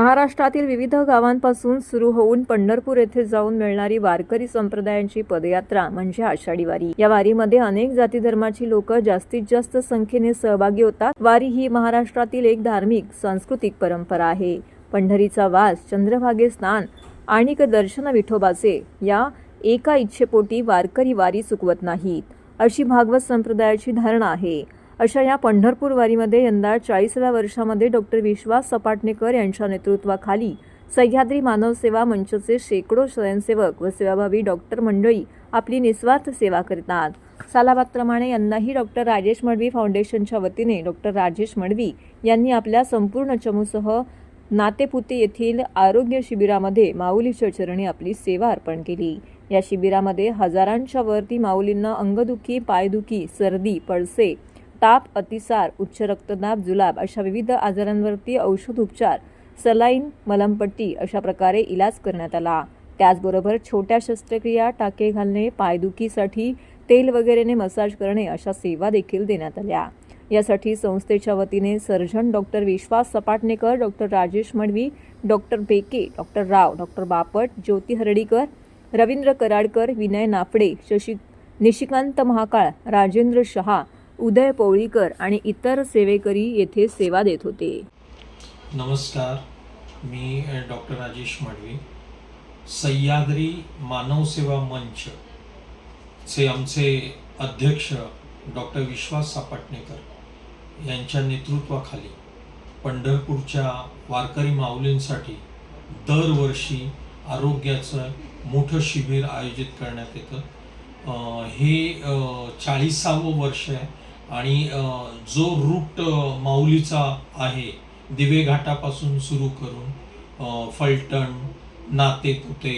महाराष्ट्रातील विविध गावांपासून सुरू होऊन पंढरपूर येथे जाऊन मिळणारी वारकरी संप्रदायांची पदयात्रा म्हणजे आषाढी वारी. या वारीमध्ये अनेक जाती धर्माची लोक जास्तीत जास्त संख्येने सहभागी होतात. वारी ही महाराष्ट्रातील एक धार्मिक सांस्कृतिक परंपरा आहे. पंढरीचा वास चंद्रभागे स्नान आणि दर्शन विठोबाचे या एका इच्छेपोटी वारकरी वारी चुकवत नाहीत. अशी भागवत संप्रदायाची धारणा आहे. अशा या पंढरपूर वारीमध्ये यंदा चाळीसाव्या वर्षामध्ये डॉक्टर विश्वास सपाटणेकर यांच्या नेतृत्वाखाली सह्याद्री मानव सेवा मंचचे शेकडो स्वयंसेवक व सेवाभावी डॉक्टर मंडळी आपली निस्वार्थ सेवा करतात. सालाबादप्रमाणे यंदाही डॉक्टर राजेश मडवी फाउंडेशनच्या वतीने डॉक्टर राजेश मडवी यांनी आपल्या संपूर्ण चमूसह नातेपुते येथील आरोग्य शिबिरामध्ये माऊलीच्या चरणी आपली सेवा अर्पण केली. या शिबिरामध्ये हजारांच्या वरती माऊलींना अंगदुखी पायदुखी सर्दी पळसे ताप अतिसार उच्च रक्तदाब जुलाब अशा विविध आजारांवरती औषध उपचार सलाईन मलमपट्टी अशा प्रकारे इलाज करण्यात आला. त्याचबरोबर छोट्या शस्त्रक्रिया टाके घालणे पायदुखीसाठी तेल वगैरेने मसाज करणे अशा सेवा देखील देण्यात आल्या. यासाठी संस्थेच्या वतीने surgeon doctor Vishwas Sapatnekar doctor Rajesh Madvi doctor Beke doctor Rao doctor Bapat Jyoti Hardikar Ravindra Karadkar Vinay Naphade Shashi Nishikant Mahakal Rajendra Shah Uday Pawalikar आणि इतर सेवेकरी येथे सेवा देत होते. नमस्कार मी डॉक्टर राजेश मडवी. सह्याद्री मानव सेवा मंच चे आमचे अध्यक्ष डॉक्टर विश्वास सापटणेकर यांच्या नेतृत्वाखाली पंढरपूरच्या वारकरी माऊलींसाठी दरवर्षी आरोग्याचं मोठं शिबिर आयोजित करण्यात येतं. हे चाळीसावं वर्ष आहे. आणि जो रूट माऊलीचा आहे दिवे घाटापासून सुरू करून फलटण नातेपुते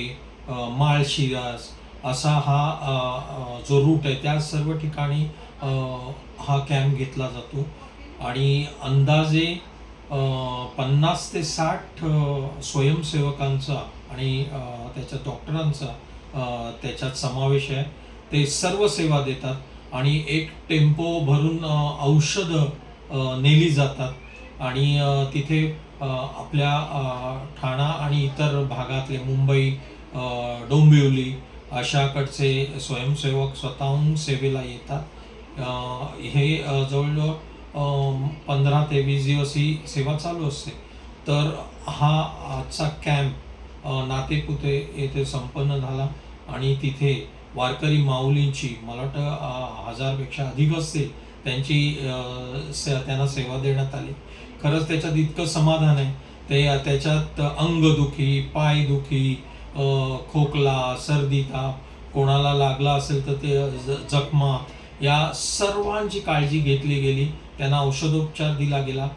अं, माळशिरास असा हा जो रूट आहे त्या सर्व ठिकाणी हा कॅम्प घेतला जातो. आणि अंदाजे पन्नास ते साठ स्वयंसेवकांचा आणि त्याच्या डॉक्टरांचा त्याच्यात समावेश आहे. ते सर्व सेवा देतात. आणि एक टेम्पो भरून औषधं नेली जातात. आणि तिथे आपल्या ठाणा आणि इतर भागातले मुंबई डोंबिवली अशाकडचे स्वयंसेवक स्वतःहून सेवेला येतात. हे जवळजवळ पंधरा ते वीस दिवस ही सेवा चालू असते. तर हा आजचा कॅम्प नातेपुते येथे संपन्न झाला आणि तिथे वारकरी माऊलींची मला वाटतं हजारपेक्षा अधिक असतील त्यांची से त्यांना सेवा देण्यात आली. खरंच त्याच्यात इतकं समाधान आहे. ते त्याच्यात अंगदुखी पायदुखी खोकला सर्दी ताप कोणाला लागला असेल तर ते जखमा या सर्वांची काळजी घेतली गेली. त्यांना औषधोपचार दिला गेला.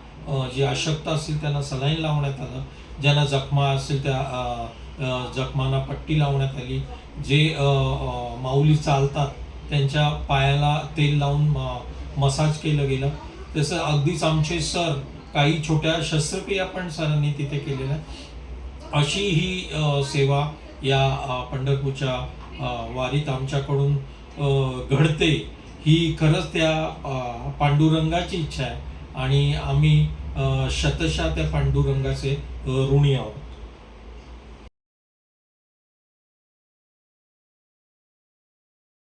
जी अशक्त असतील त्यांना सलाईन लावण्यात आलं. ज्यांना जखमा असतील त्या जखमांना पट्टी लावण्यात आली जे माऊली चालतात त्यांच्या पायाला तेल लावून मसाज केलं गेलं. तसं अगदीच आमचे सर काही छोट्या शस्त्रक्रिया पण सरांनी तिथे केलेल्या अशी ही सेवा या पंढरपूरच्या वारीत आमच्याकडून घडते. ही खरंच त्या पांडुरंगाची इच्छा आहे. आणि आम्ही शतशा त्या पांडुरंगाचे ऋणी आहोत.